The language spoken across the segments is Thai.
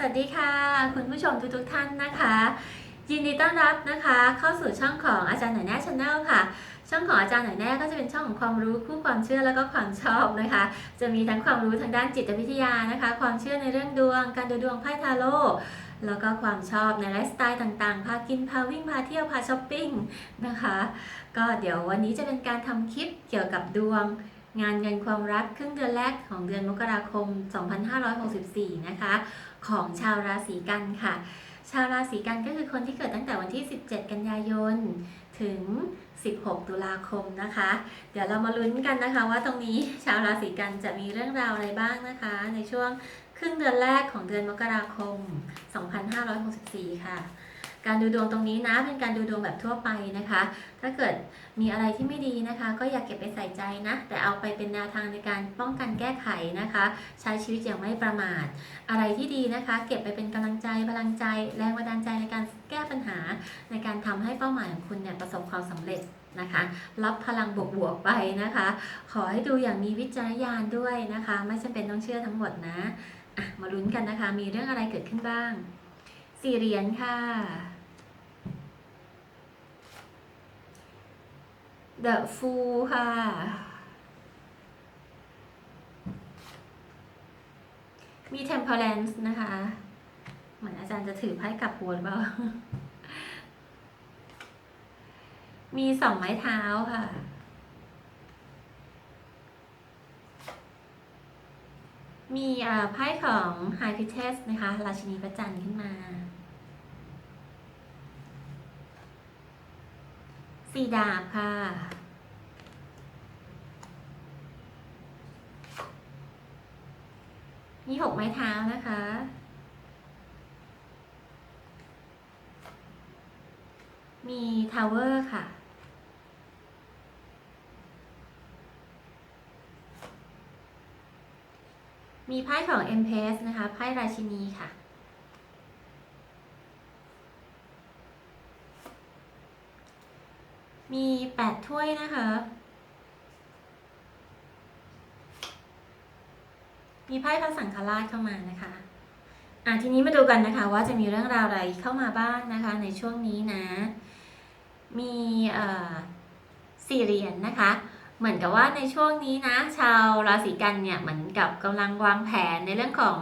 สวัสดีค่ะ คุณผู้ชมทุกๆท่านนะคะ ยินดีต้อนรับนะคะ เข้าสู่ช่องของอาจารย์หน่อยแน่ชาแนลค่ะ ช่องของอาจารย์หน่อยแน่ก็จะเป็นช่องของความรู้คู่ความเชื่อแล้วก็ความชอบนะคะ จะมีทั้งความรู้ทางด้านจิตวิทยานะคะ ความเชื่อในเรื่องดวง การดูดวงไพ่ทาโร่แล้วก็ความชอบในไลฟ์สไตล์ต่างๆ พากิน พาวิ่ง พาเที่ยว พาช้อปปิ้งนะคะ ก็เดี๋ยววันนี้จะเป็นการทำคลิปเกี่ยวกับดวงงานเงินความรักครึ่งเดือนแรกของเดือนมกราคม 2564 นะคะ ของชาวราศีกันค่ะ ชาวราศีกันก็คือคนที่เกิดตั้งแต่วันที่ 17 กันยายนถึง 16 ตุลาคมนะคะ เดี๋ยวเรามาลุ้นกันนะคะว่าตรงนี้ชาวราศีกันจะมีเรื่องราวอะไรบ้างนะคะ ในช่วงครึ่งเดือนแรกของเดือนมกราคม 2564 ค่ะ การดูดวงตรงนี้นะ เป็นการดูดวงแบบทั่วไปนะคะ ถ้าเกิดมีอะไรที่ไม่ดีนะคะ ก็อย่าเก็บไปใส่ใจนะ แต่เอาไปเป็นแนวทางในการป้องกันแก้ไขนะคะ ใช้ชีวิตอย่างไม่ประมาท อะไรที่ดีนะคะ เก็บไปเป็นกำลังใจพลังใจ แรงบันดาลใจในการแก้ปัญหา ในการทำให้เป้าหมายของคุณเนี่ยประสบความสำเร็จนะคะรับพลังบวกๆไปนะคะ ขอให้ดูอย่างมีวิจารณญาณด้วยนะคะ ไม่จำเป็นต้องเชื่อทั้งหมดนะะมาลุ้นกันนะคะ มีเรื่องอะไรเกิดขึ้นบ้างสี่เหรียญค่ะ The Fool ค่ะ มี Temperance นะคะ เหมือนอาจารย์จะถือไพ่กลับหัวหรือเปล่า มีสองไม้เท้าค่ะ มีอ่าไพ่ของ High Priestess นะคะ ราชินีพระจันทร์ขึ้นมา สี่ดาบค่ะมีหกไม้เท้านะคะ มีทาวเวอร์ค่ะ มีไพ่ของ e m p r e s s นะคะ ไพ่ราชินีค่ะ มีแปดถ้วยนะคะ มีไพ่พระสังฆราชเข้ามานะคะอะทีนี้มาดูกันนะคะว่าจะมีเรื่องราวอะไรเข้ามาบ้างนะคะในช่วงนี้นะ มีเอ่อสี่เหรียญนะคะ เหมือนกับว่าในช่วงนี้นะ ชาวราศีกันเนี่ยเหมือนกับกำลังวางแผนในเรื่องของ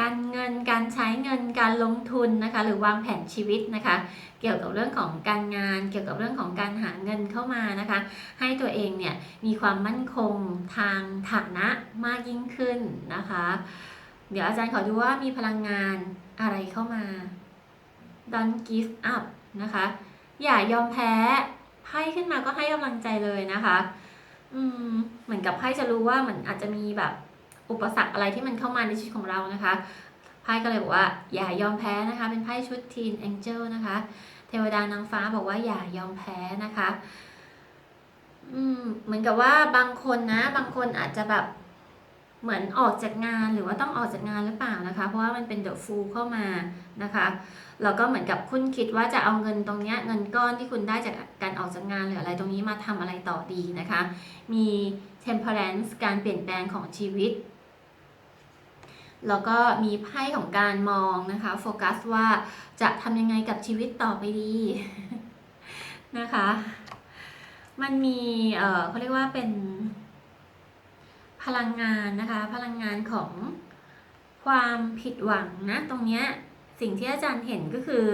การเงินการใช้เงินการลงทุนนะคะ หรือวางแผนชีวิตนะคะ เกี่ยวกับเรื่องของการงาน เกี่ยวกับเรื่องของการหาเงินเข้ามานะคะ ให้ตัวเองเนี่ยมีความมั่นคงทางฐานะมากยิ่งขึ้นนะคะ เดี๋ยวอาจารย์ขอดูว่ามีพลังงานอะไรเข้ามา don't give up นะคะ อย่ายอมแพ้ไพ่ขึ้นมาก็ให้กำลังใจเลยนะคะ อืมเหมือนกับไพ่จะรู้ว่าเหมือนอาจจะมีแบบ อุปสรรคอะไรที่มันเข้ามาในชีวิตของเรานะคะไพ่ก็เลยบอกว่า อย่ายอมแพ้นะคะ เป็นไพ่ชุด Teen Angel นะคะ เทวดานางฟ้าบอกว่าอย่ายอมแพ้นะคะอืมเหมือนกับว่าบางคนนะ บางคนอาจจะแบบเหมือนออกจากงานหรือว่าต้องออกจากงานหรือเปล่านะคะ เพราะว่ามันเป็นเดอะฟูลเข้ามานะคะแล้วก็เหมือนกับคุณคิดว่าจะเอาเงินตรงเนี้ยเงินก้อนที่คุณได้จากการออกจากงานหรืออะไรตรงนี้มาทำอะไรต่อดีนะคะ มี temperance การเปลี่ยนแปลงของชีวิต แล้วก็มีไพ่ของการมองนะคะโฟกัสว่าจะทำยังไงกับชีวิตต่อไปดีนะคะ มันมีเออเขาเรียกว่าเป็นพลังงานนะคะ พลังงานของความผิดหวังนะตรงเนี้ยสิ่งที่อาจารย์เห็นก็คือ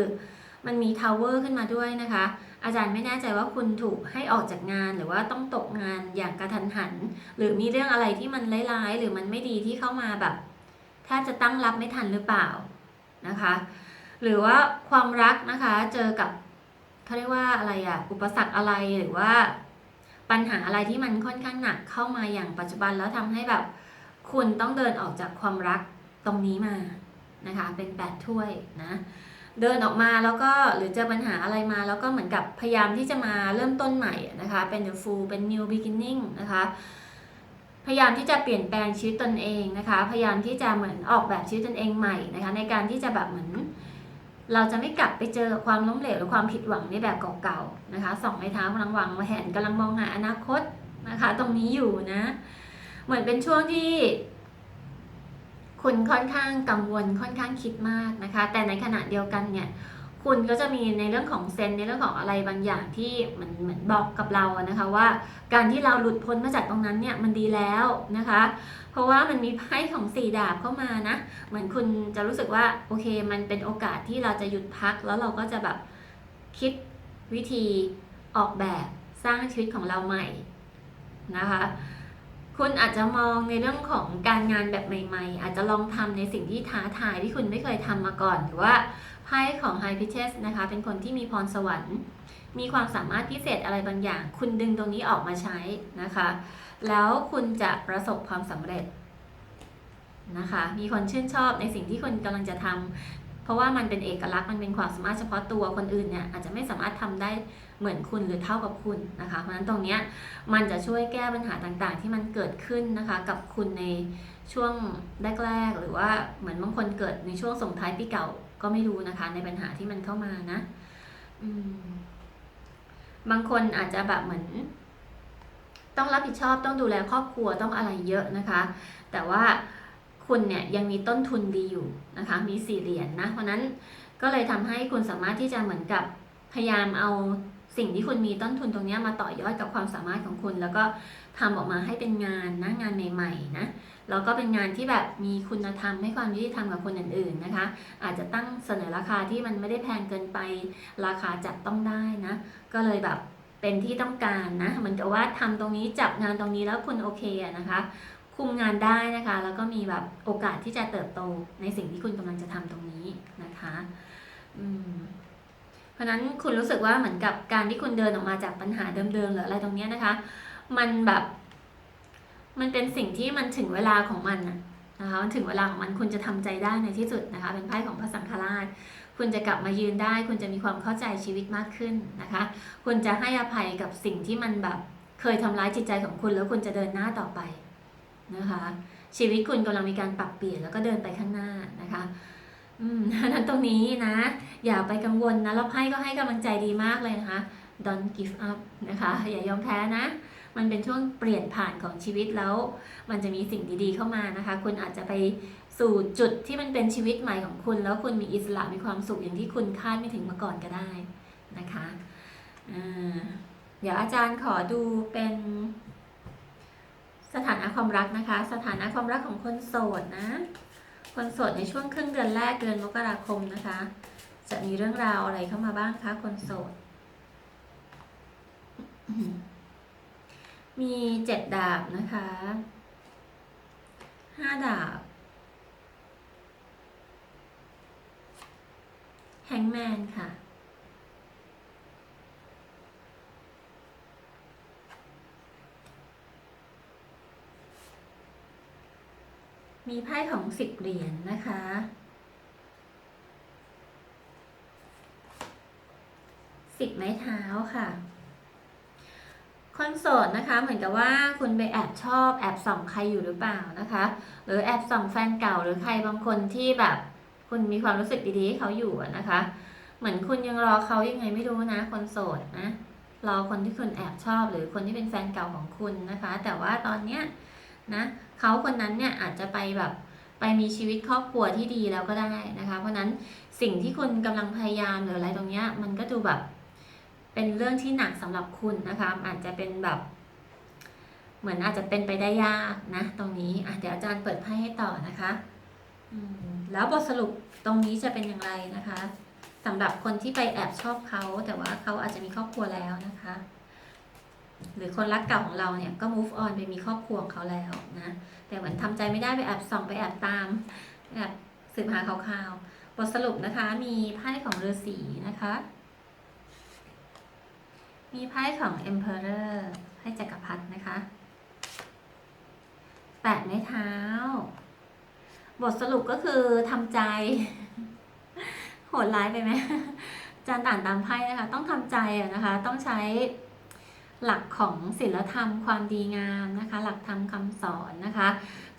มันมีทาวเวอร์ขึ้นมาด้วยนะคะ อาจารย์ไม่แน่ใจว่าคุณถูกให้ออกจากงานหรือว่าต้องตกงานอย่างกระทันหัน หรือมีเรื่องอะไรที่มันร้ายๆ หรือมันไม่ดีที่เข้ามาแบบ แทบจะตั้งรับไม่ทันหรือเปล่านะคะ หรือว่าความรักนะคะเจอกับเขาเรียกว่าอะไรอะอุปสรรคอะไรหรือว่าปัญหาอะไรที่มันค่อนข้างหนักเข้ามาอย่างปัจจุบันแล้วทำให้แบบคุณต้องเดินออกจากความรักตรงนี้มานะคะเป็นแปดถ้วยนะเดินออกมาแล้วก็หรือเจอปัญหาอะไรมาแล้วก็เหมือนกับพยายามที่จะมาเริ่มต้นใหม่นะคะเป็น the full เป็น new beginning นะคะ พยายามที่จะเปลี่ยนแปลงชีวิตตนเองนะคะ พยายามที่จะเหมือนออกแบบชีวิตตนเองใหม่นะคะ ในการที่จะแบบเหมือน เราจะไม่กลับไปเจอความล้มเหลวหรือความผิดหวังในแบบเก่าๆนะคะสองไม้เท้ากำลังวางแผนกำลังมองหาอนาคตนะคะ ตรงนี้อยู่นะ เหมือนเป็นช่วงที่คุณค่อนข้างกังวลค่อนข้างคิดมากนะคะ แต่ในขณะเดียวกันเนี่ย คุณก็จะมีในเรื่องของเซนในเรื่องของอะไรบางอย่างที่เหมือนเหมือนบอกกับเราอะนะคะว่า การที่เราหลุดพ้นมาจากตรงนั้นเนี่ยมันดีแล้วนะคะ เพราะว่ามันมีไพ่ของสี่ดาบเข้ามานะเหมือนคุณจะรู้สึกว่าโอเค มันเป็นโอกาสที่เราจะหยุดพัก แล้วเราก็จะแบบคิดวิธีออกแบบสร้างชีวิตของเราใหม่นะคะ คุณอาจจะมองในเรื่องของการงานแบบใหม่ๆ อาจจะลองทำในสิ่งที่ท้าทายที่คุณไม่เคยทำมาก่อน หรือว่าไพ่ของ High Pitches นะคะ เป็นคนที่มีพรสวรรค์ มีความสามารถพิเศษอะไรบางอย่าง คุณดึงตรงนี้ออกมาใช้นะคะ แล้วคุณจะประสบความสำเร็จนะคะ มีคนชื่นชอบในสิ่งที่คุณกำลังจะทำเพราะว่ามันเป็นเอกลักษณ์มันเป็นความสามารถเฉพาะตัวคนอื่นเนี่ยอาจจะไม่สามารถทำได้ เหมือนคุณหรือเท่ากับคุณนะคะ เพราะฉะนั้นตรงนี้มันจะช่วยแก้ปัญหาต่างๆ ที่มันเกิดขึ้นนะคะ กับคุณในช่วงแรกๆหรือว่าเหมือนบางคนเกิดในช่วงส่งท้ายปีเก่าก็ไม่รู้นะคะ ในปัญหาที่มันเข้ามานะบางคนอาจจะแบบเหมือน ต้องรับผิดชอบต้องดูแลครอบครัวต้องอะไรเยอะนะคะ แต่ว่าคุณเนี่ยยังมีต้นทุนดีอยู่นะคะ มีสี่เหรียญนนะ เพราะนั้นก็เลยทำให้คุณสามารถที่จะเหมือนกับพยายามเอา สิ่งที่คุณมีต้นทุนตรงนี้มาต่อยอดกับความสามารถของคุณ แล้วก็ทำออกมาให้เป็นงานนะงานใหม่ๆนะแล้วก็เป็นงานที่แบบมีคุณธรรมให้ความยุติธรรมกับคนอื่นๆนะคะ อาจจะตั้งเสนอราคาที่มันไม่ได้แพงเกินไปราคาจับต้องได้นะก็เลยแบบเป็นที่ต้องการนะเหมือนกับว่าทำตรงนี้จับงานตรงนี้แล้วคุณโอเคนะคะ คุมงานได้นะคะ แล้วก็มีแบบโอกาสที่จะเติบโตในสิ่งที่คุณกำลังจะทำตรงนี้นะคะ อืม ราะนั้นคุณรู้สึกว่าเหมือนกับการที่คุณเดินออกมาจากปัญหาเดิมๆหรืออะไรตรงเนี้ยนะคะ มันแบบ มันเป็นสิ่งที่มันถึงเวลาของมันนะนะคะมันถึงเวลาของมันคุณจะทำใจได้ในที่สุดนะคะ เป็นไพ่ของพระสังฆราช คุณจะกลับมายืนได้ คุณจะมีความเข้าใจชีวิตมากขึ้นนะคะ คุณจะให้อภัยกับสิ่งที่มันแบบเคยทำร้ายจิตใจของคุณแล้วคุณจะเดินหน้าต่อไปนะคะ ชีวิตคุณกำลังมีการปรับเปลี่ยนแล้วก็เดินไปข้างหน้านะคะ อืมนั้นตรงนี้นะ อย่าไปกังวลนะแล้วไพ่ก็ให้กำลังใจดีมากเลยนะคะ don't give up นะคะ อย่ายอมแพ้นะ มันเป็นช่วงเปลี่ยนผ่านของชีวิตแล้ว มันจะมีสิ่งดีๆเข้ามานะคะ คุณอาจจะไปสู่จุดที่มันเป็นชีวิตใหม่ของคุณ แล้วคุณมีอิสระมีความสุขอย่างที่คุณคาดไม่ถึงมาก่อนก็ได้นะคะเดี๋ยวอาจารย์ขอดูเป็นสถานะความรักนะคะ สถานะความรักของคนโสดนะ คนโสดในช่วงครึ่งเดือนแรกเดือนมกราคมนะคะ จะมีเรื่องราวอะไรเข้ามาบ้างคะคนโสด มีเจ็ดดาบนะคะห้าดาบแฮงแมนค่ะ มีไพ่ของสิบเหรียญนะคะ สิบไม้เท้าค่ะ คนโสดนะคะเหมือนกับว่าคุณไปแอบชอบแอบส่องใครอยู่หรือเปล่านะคะ หรือแอบส่องแฟนเก่าหรือใครบางคนที่แบบคุณมีความรู้สึกดีๆให้เขาอยู่นะคะ เหมือนคุณยังรอเขายังไงไม่รู้นะ คนโสดนะ รอคนที่คุณแอบชอบหรือคนที่เป็นแฟนเก่าของคุณนะคะ แต่ว่าตอนเนี้ย นะเขาคนนั้นเนี่ยอาจจะไปแบบไปมีชีวิตครอบครัวที่ดีแล้วก็ได้นะคะ เพราะนั้นสิ่งที่คุณกำลังพยายามหรืออะไรตรงเนี้ยมันก็ดูแบบ เป็นเรื่องที่หนักสำหรับคุณนะคะ อาจจะเป็นแบบ เหมือนอาจจะเป็นไปได้ยากนะ ตรงนี้อะเดี๋ยวอาจารย์เปิดไพ่ให้ต่อนะคะแล้วบทสรุปตรงนี้จะเป็นอย่างไรนะคะสำหรับคนที่ไปแอบชอบเขาแต่ว่าเขาอาจจะมีครอบครัวแล้วนะคะ หรือคนรักเก่าของเราเนี่ยก็ move on ไปมีครอบครัวของเขาแล้วนะ แต่เหมือนทำใจไม่ได้ไปแอบส่องไปแอบตามแอบสืบหาข่าวๆบทสรุปนะคะมีไพ่ของฤาษีนะคะ มีไพ่ของ Emperor ไพ่จักรพรรดินะคะแปะไม้เท้า บทสรุปก็คือทำใจ โหดร้ายไปไหมอาจารย์อ่านตามไพ่นะคะ ต้องทำใจอะนะคะ ต้องใช้ หลักของศีลธรรมความดีงามนะคะ หลักธรรมคำสอนนะคะ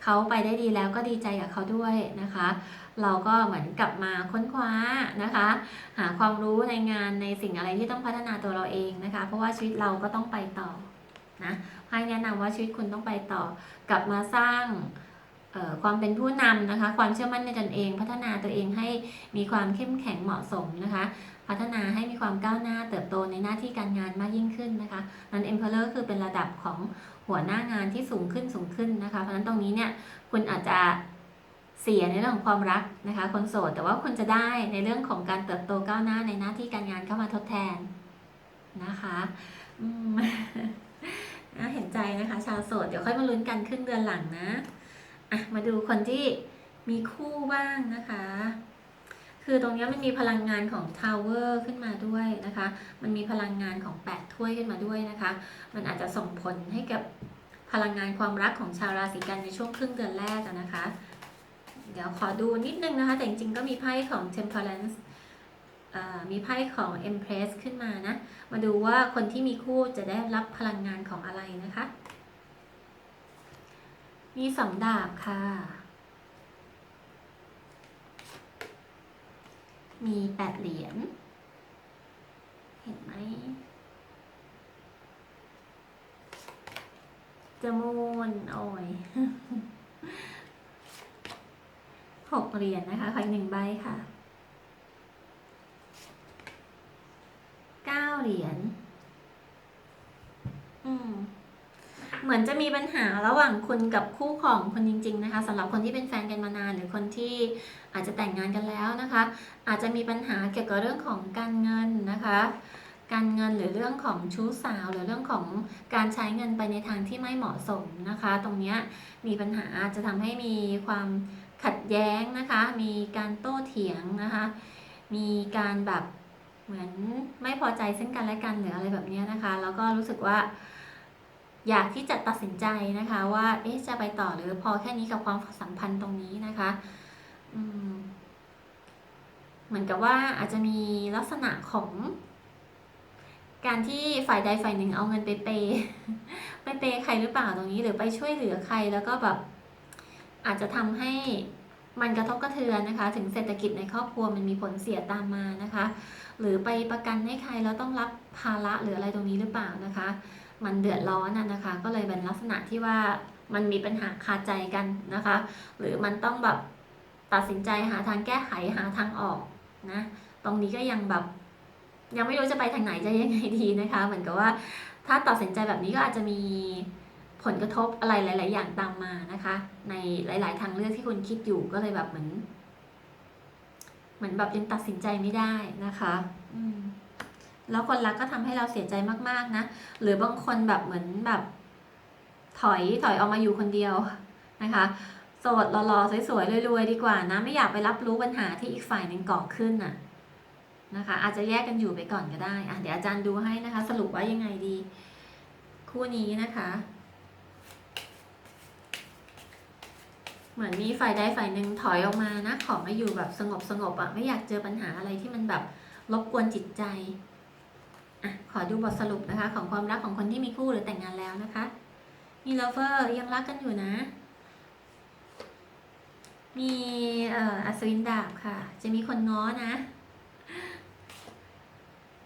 เขาไปได้ดีแล้วก็ดีใจกับเขาด้วยนะคะ เราก็เหมือนกลับมาค้นคว้านะคะ หาความรู้ในงานในสิ่งอะไรที่ต้องพัฒนาตัวเราเองนะคะ เพราะว่าชีวิตเราก็ต้องไปต่อนะให้แนะนำว่าชีวิตคุณต้องไปต่อ กลับมาสร้างความเป็นผู้นำนะคะ ความเชื่อมั่นในตนเอง พัฒนาตัวเองให้มีความเข้มแข็งเหมาะสมนะคะ พัฒนาให้มีความก้าวหน้าเติบโตในหน้าที่การงานมากยิ่งขึ้นนะคะนั้น Emperor คือเป็นระดับของหัวหน้างานที่สูงขึ้นสูงขึ้นนะคะ เพราะฉะนั้นตรงนี้เนี่ยคุณอาจจะเสียในเรื่องของความรักนะคะคนโสดแต่ว่าคุณจะได้ในเรื่องของการเติบโตก้าวหน้าในหน้าที่การงานเข้ามาทดแทนนะคะอืมน่าเห็นใจนะคะ ชาวโสดเดี๋ยวค่อยมาลุ้นกันครึ่งเดือนหลังนะอะมาดูคนที่มีคู่บ้างนะคะ คือตรงนี้มันมีพลังงานของทาวเวอร์ขึ้นมาด้วยนะคะ มันมีพลังงานของแปดถ้วยขึ้นมาด้วยนะคะ มันอาจจะส่งผลให้กับพลังงานความรักของชาวราศีกันในช่วงครึ่งเดือนแรกนะคะ เดี๋ยวขอดูนิดนึงนะคะ แต่จริงๆก็มีไพ่ของ Temperance เอ่อมีไพ่ของ Empress ขึ้นมานะ มาดูว่าคนที่มีคู่จะได้รับพลังงานของอะไรนะคะ มีสองดาบค่ะ มีแปดเหรียญ เห็นไหม จมูนโอ้ยหกเหรียญนะคะขออีกหนึ่งใบค่ะเก้าเหรียญ อืม เห มือนจะมีปัญหาระหว่างคุณกับคู่ของคนจริง ๆ นะคะสำหรับคนที่เป็นแฟนกันมานานหรือคนที่อาจจะแต่งงานกันแล้วนะคะ อาจจะมีปัญหาเกี่ยวกับเรื่องของการเงินนะคะ การเงินหรือเรื่องของชู้สาว หรือเรื่องของการใช้เงินไปในทางที่ไม่เหมาะสมนะคะ ตรงนี้มีปัญหาจะทำให้มีความขัดแย้งนะคะ มีการโต้เถียงนะคะ มีการแบบเหมือนไม่พอใจซึ่งกันและกันหรืออะไรแบบนี้นะคะ แล้วก็รู้สึกว่า อยากที่จะตัดสินใจนะคะ ว่าเอ๊ะจะไปต่อหรือพอแค่นี้กับความสัมพันธ์ตรงนี้นะคะอืมเหมือนกับว่าอาจจะมีลักษณะของ การที่ฝ่ายใดฝ่ายหนึ่งเอาเงินไปเปย์ไปเปย์ใครหรือเปล่าตรงนี้ หรือไปช่วยเหลือใครแล้วก็แบบอาจจะทำให้มันกระทบกระเทือนนะคะ ถึงเศรษฐกิจในครอบครัวมันมีผลเสียตามมานะคะ หรือไปประกันให้ใครแล้วต้องรับภาระหรืออะไรตรงนี้หรือเปล่านะคะ มันเดือดร้อนน่ะนะคะ ก็เลยเป็นลักษณะที่ว่ามันมีปัญหาคาใจกันนะคะ หรือมันต้องแบบตัดสินใจหาทางแก้ไขหาทางออกนะ ตรงนี้ก็ยังแบบ ยังไม่รู้จะไปทางไหนจะยังไงดีนะคะ เหมือนกับว่าถ้าตัดสินใจแบบนี้ก็อาจจะมีผลกระทบอะไรหลาย ๆ อย่างตามมานะคะ ในหลาย ๆ ทางเลือกที่คุณคิดอยู่ก็เลยแบบเหมือน เหมือนแบบยังตัดสินใจไม่ได้นะคะ อืม แล้วคนรักก็ทำให้เราเสียใจมากๆนะ หรือบางคนแบบเหมือนแบบถอยถอยออกมาอยู่คนเดียวนะคะโสดหล่อๆสวยๆรวยๆดีกว่านะ ไม่อยากไปรับรู้ปัญหาที่อีกฝ่ายหนึ่งก่อขึ้นน่ะนะคะ อาจจะแยกกันอยู่ไปก่อนก็ได้อะเดี๋ยวอาจารย์ดูให้นะคะ สรุปว่ายังไงดี คู่นี้นะคะ เหมือนมีฝ่ายใดฝ่ายหนึ่งถอยออกมานะขอมาอยู่แบบสงบสงบๆอะไม่อยากเจอปัญหาอะไรที่มันแบบรบกวนจิตใจ อะขอดูบทสรุปนะคะ ของความรักของคนที่มีคู่หรือแต่งงานแล้วนะคะ มีเลเวอร์ยังรักกันอยู่นะ มีเอ่ออัศวินดาบค่ะ จะมีคนง้อนะ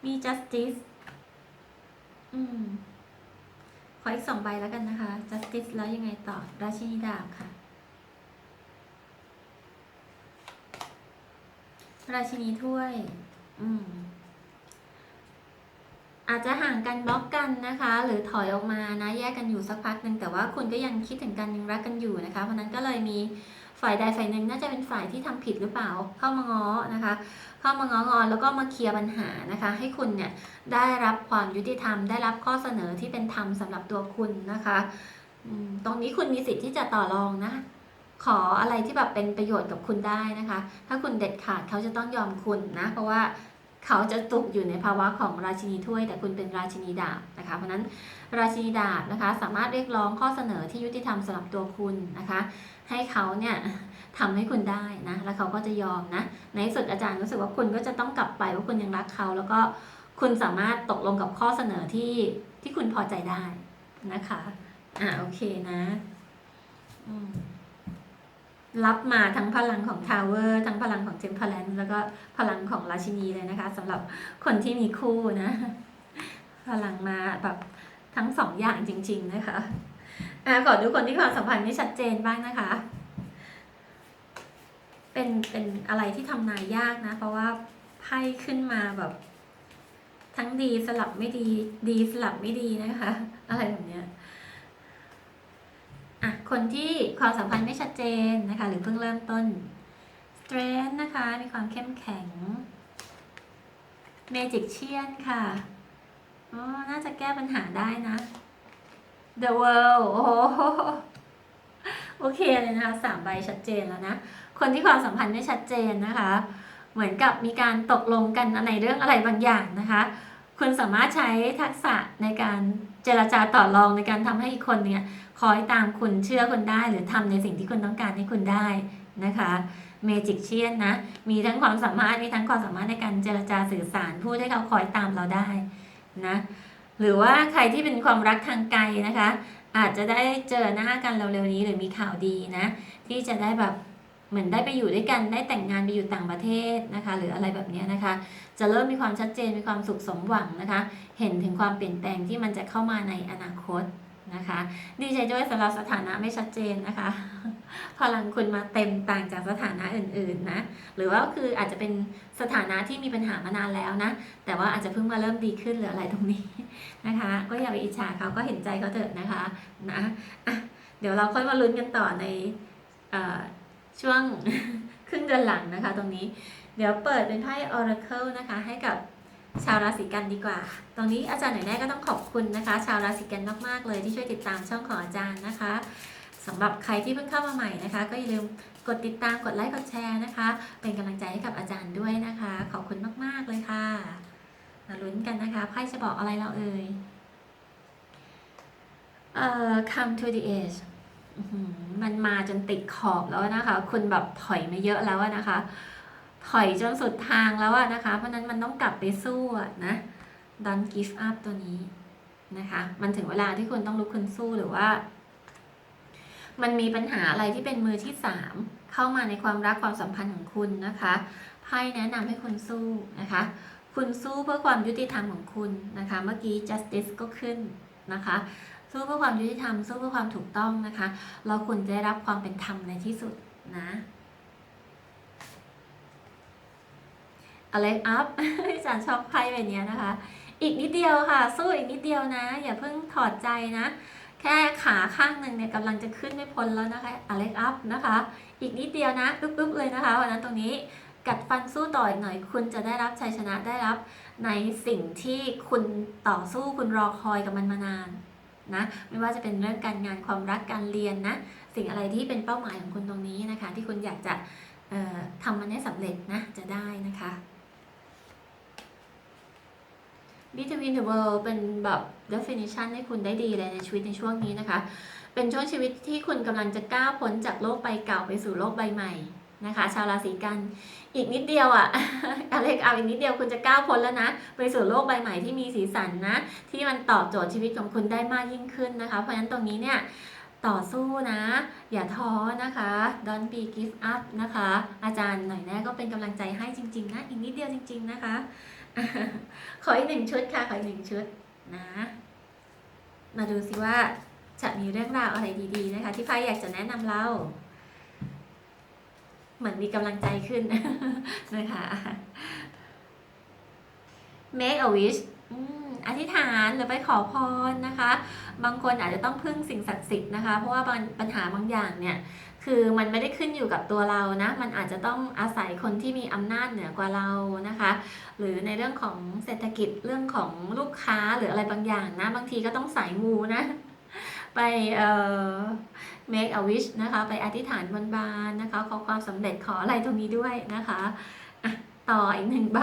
มี justice อืมขออีกสองใบแล้วกันนะคะ justice แล้วยังไงต่อ ราชินีดาบค่ะ ราชินีถ้วย อืม อาจจะห่างกันบล็อกกันนะคะ หรือถอยออกมานะแยกกันอยู่สักพักหนึ่งแต่ว่าคุณก็ยังคิดถึงกันยังรักกันอยู่นะคะ เพราะนั้นก็เลยมีฝ่ายใดฝ่ายหนึ่งน่าจะเป็นฝ่ายที่ทำผิดหรือเปล่า เข้ามาง้อนะคะ เข้ามาง้องอนแล้วก็มาเคลียร์ปัญหานะคะ ให้คุณเนี่ยได้รับความยุติธรรม ได้รับข้อเสนอที่เป็นธรรมสำหรับตัวคุณนะคะตรงนี้คุณมีสิทธิ์ที่จะต่อรองนะขออะไรที่แบบเป็นประโยชน์กับคุณได้นะคะ ถ้าคุณเด็ดขาดเขาจะต้องยอมคุณนะ เพราะว่า เขาจะตกอยู่ในภาวะของราชินีถ้วย แต่คุณเป็นราชินีดาบนะคะ เพราะนั้นราชินีดาบนะคะ สามารถเรียกร้องข้อเสนอที่ยุติธรรมสำหรับตัวคุณนะคะ ให้เขาเนี่ยทำให้คุณได้นะ แล้วเขาก็จะยอมนะ ในที่สุดอาจารย์รู้สึกว่าคุณก็จะต้องกลับไปว่าคุณยังรักเขา แล้วก็คุณสามารถตกลงกับข้อเสนอที่ที่คุณพอใจได้นะคะ อ่าโอเคนะ อืม รับมาทั้งพลังของทาวเวอร์ทั้งพลังของเจมพลันแล้วก็พลังของราชินีเลยนะคะสำหรับคนที่มีคู่นะ พลังมาแบบทั้งสองอย่างจริง ๆ นะคะอ่าขอดูคนที่ความสัมพันธ์ไม่ชัดเจนบ้างนะคะ เป็นเป็นอะไรที่ทำนายยากนะ เพราะว่าไพ่ขึ้นมาแบบ ทั้งดีสลับไม่ดี ดีสลับไม่ดีนะคะ อะไรแบบเนี้ย คนที่ความสัมพันธ์ไม่ชัดเจนนะคะ หรือเพิ่งเริ่มต้น strength นะคะ มีความเข้มแข็ง magic เชียนค่ะอ๋อน่าจะแก้ปัญหาได้นะ the world โอ้โหโอเคเลยนะคะสามใบชัดเจนแล้วนะ คนที่ความสัมพันธ์ไม่ชัดเจนนะคะ เหมือนกับมีการตกลงกันในเรื่องอะไรบางอย่างนะคะ คุณสามารถใช้ทักษะในการ เจรจาต่อรองในการทำให้อีกคนเนี่ยคอยตามคุณเชื่อคุณได้ หรือทำในสิ่งที่คุณต้องการให้คุณได้นะคะเมจิกเชียนนะ มีทั้งความสามารถ มีทั้งความสามารถในการเจรจาสื่อสารพูดให้เขาคอยตามเราได้นะ หรือว่าใครที่เป็นความรักทางไกลนะคะ อาจจะได้เจอหน้ากันเร็วๆนี้หรือมีข่าวดีนะ ที่จะได้แบบ เหมือนได้ไปอยู่ด้วยกันได้แต่งงานไปอยู่ต่างประเทศนะคะ หรืออะไรแบบนี้นะคะ จะเริ่มมีความชัดเจนมีความสุขสมหวังนะคะ เห็นถึงความเปลี่ยนแปลงที่มันจะเข้ามาในอนาคตนะคะ ดีใจด้วยสำหรับสถานะไม่ชัดเจนนะคะ พลังคุณมาเต็มต่างจากสถานะอื่นๆนะหรือว่าคืออาจจะเป็นสถานะที่มีปัญหามานานแล้วนะ แต่ว่าอาจจะเพิ่งมาเริ่มดีขึ้นหรืออะไรตรงนี้นะคะ ก็อย่าไปอิจฉาเขาก็เห็นใจเขาเถอะนะคะนะะเดี๋ยวเราค่อยมาลุ้นกันต่อในเอ่อ ช่วงครึ่งเดือนหลังนะคะ ตรงนี้ เดี๋ยวเปิดเป็นไพ่ Oracle นะคะ ให้กับชาวราศีกันดีกว่า ตรงนี้อาจารย์หน่อยแน่ก็ต้องขอบคุณนะคะ ชาวราศีกันมากๆเลยที่ช่วยติดตามช่องของอาจารย์นะคะสำหรับใครที่เพิ่งเข้ามาใหม่นะคะ ก็อย่าลืมกดติดตามกดไลค์กดแชร์นะคะ เป็นกำลังใจให้กับอาจารย์ด้วยนะคะ ขอบคุณมากๆเลยค่ะมาลุ้นกันนะคะไพ่จะบอกอะไรเราเอ่ยเอ่อ come to the edge มันมาจนติดขอบแล้วนะคะ คุณแบบถอยมาเยอะแล้วนะคะ ถอยจนสุดทางแล้วอะนะคะ เพราะนั้นมันต้องกลับไปสู้อะนะ don't give up ตัวนี้นะคะ มันถึงเวลาที่คุณต้องลุกขึ้นสู้หรือว่า มันมีปัญหาอะไรที่เป็นมือที่สามเข้ามาในความรักความสัมพันธ์ของคุณนะคะไพ่แนะนำให้คุณสู้นะคะ คุณสู้เพื่อความยุติธรรมของคุณนะคะ เมื่อกี้ justice ก็ขึ้นนะคะ สู้เพื่อความยุติธรรมสู้เพื่อความถูกต้องนะคะแล้วคุณจะได้รับความเป็นธรรมในที่สุดนะอเล็กอัพอาจารย์ชอบไพ่ใบเนี้ยนะคะ อีกนิดเดียวค่ะ สู้อีกนิดเดียวนะ อย่าเพิ่งถอดใจนะ แค่ขาข้างหนึ่งเนี่ยกำลังจะขึ้นไม่พ้นแล้วนะคะอเล็กอัพนะคะ อีกนิดเดียวนะปึ๊บๆเลยนะคะวันนั้นตรงนี้กัดฟันสู้ต่ออีกหน่อย คุณจะได้รับชัยชนะได้รับ ในสิ่งที่คุณต่อสู้คุณรอคอยกับมันมานาน นะไม่ว่าจะเป็นเรื่องการงานความรักการเรียนนะสิ่งอะไรที่เป็นเป้าหมายของคุณตรงนี้นะคะ ที่คุณอยากจะทำมันให้สำเร็จนะจะได้นะคะ Between the world เป็นแบบ definition ให้คุณได้ดีเลยในชีวิตในช่วงนี้นะคะ เป็นช่วงชีวิตที่คุณกำลังจะก้าวพ้นจากโลกใบเก่าไปสู่โลกใบใหม่ นะคะ ชาวราศีกัน อีกนิดเดียวอะ่ะอะไรเอาอีกนิดเดียวคุณจะก้าวพ้นแล้วนะไปสู่โลกใบใหม่ที่มีสีสันนะ ที่มันตอบโจทย์ชีวิตของคุณได้มากยิ่งขึ้นนะคะ เพราะฉะนั้นตรงนี้เนี่ยต่อสู้นะ อย่าท้อนะคะ don't be give up นะคะ อาจารย์หน่อยแน่ก็เป็นกำลังใจให้จริง ๆ นะ อีกนิดเดียวจริง ๆ นะคะ ขออีกหนึ่งชุดค่ะ ขออีกหนึ่งชุดนะ มาดูสิว่าจะมีเรื่องราวอะไรดี ๆ นะคะ ที่ไพ่อยากจะแนะนำเรา เหมือนมีกำลังใจขึ้นนะคะ make a wish อธิษฐานหรือไปขอพรนะคะ บางคนอาจจะต้องพึ่งสิ่งศักดิ์สิทธิ์นะคะ เพราะว่าปัญหาบางอย่างเนี่ยคือมันไม่ได้ขึ้นอยู่กับตัวเรานะ มันอาจจะต้องอาศัยคนที่มีอำนาจเหนือกว่าเรานะคะ หรือในเรื่องของเศรษฐกิจเรื่องของลูกค้าหรืออะไรบางอย่างนะ บางทีก็ต้องสายมูนะ ไปเอ่อ make a wish นะคะ ไปอธิษฐานบนบานนะคะ ขอความสำเร็จขออะไรตรงนี้ด้วยนะคะะต่ออีกหนึ่งใบ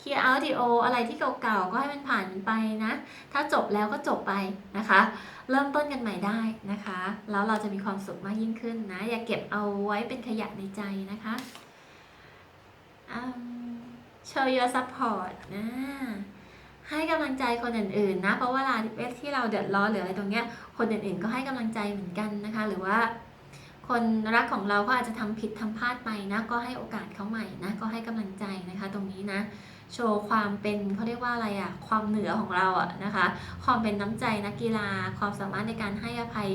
clear out the old อะไรที่เก่าๆ ก็ให้มันผ่านไปนะ ถ้าจบแล้วก็จบไปนะคะ เริ่มต้นกันใหม่ได้นะคะ แล้วเราจะมีความสุขมากยิ่งขึ้นนะ อย่าเก็บเอาไว้เป็นขยะในใจนะคะ show your support นะ ให้กำลังใจคนอื่นๆนะ เพราะว่าเวลาที่เราเดือดร้อนหรืออะไรตรงเนี้ย คนอื่นๆก็ให้กำลังใจเหมือนกันนะคะ หรือว่าคนรักของเราก็อาจจะทำผิดทำพลาดไปนะ ก็ให้โอกาสเขาใหม่นะ ก็ให้กำลังใจนะคะ ตรงนี้นะ โชว์ความเป็นเขาเรียกว่าอะไรอะความเหนือของเราอะนะคะ ความเป็นน้ำใจนักกีฬา ความสามารถในการให้อภัย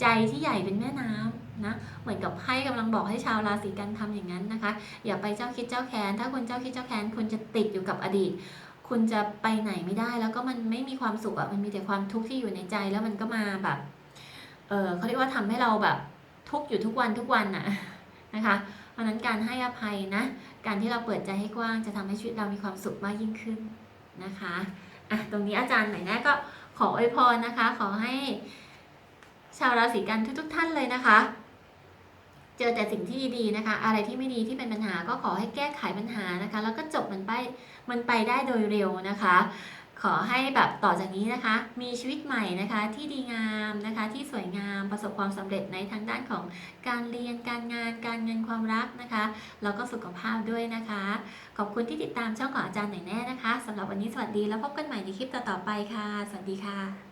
ใจที่ใหญ่เป็นแม่น้ำนะเหมือนกับไพ่กำลังบอกให้ชาวราศีกันทำอย่างนั้นนะคะ อย่าไปเจ้าคิดเจ้าแค้นถ้าคุณเจ้าคิดเจ้าแค้นคุณจะติดอยู่กับอดีต คุณจะไปไหนไม่ได้ แล้วก็มันไม่มีความสุขอะมันมีแต่ความทุกข์ที่อยู่ในใจแล้วมันก็มาแบบ เออเขาเรียกว่าทำให้เราแบบทุกข์อยู่ทุกวันทุกวันน่ะนะคะเพราะนั้นการให้อภัยนะ การที่เราเปิดใจให้กว้างจะทำให้ชีวิตเรามีความสุขมากยิ่งขึ้นนะคะอะตรงนี้อาจารย์ไหนแน่ก็ขออวยพรนะคะ ขอให้ชาวราศีกันทุกๆ ท่านเลยนะคะ จอแต่สิ่งที่ดีนะคะ อะไรที่ไม่ดีที่เป็นปัญหาก็ขอให้แก้ไขปัญหานะคะ แล้วก็จบมันไปมันไปได้โดยเร็วนะคะ ขอให้แบบต่อจากนี้นะคะ มีชีวิตใหม่นะคะที่ดีงามนะคะที่สวยงามประสบความสำเร็จในทางด้านของการเรียนการงาน การเงินความรักนะคะแล้วก็สุขภาพด้วยนะคะ ขอบคุณที่ติดตามช่องของอาจารย์ไหนแน่นะคะสำหรับวันนี้สวัสดีแล้วพบกันใหม่ในคลิปต่อๆไปค่ะ สวัสดีค่ะ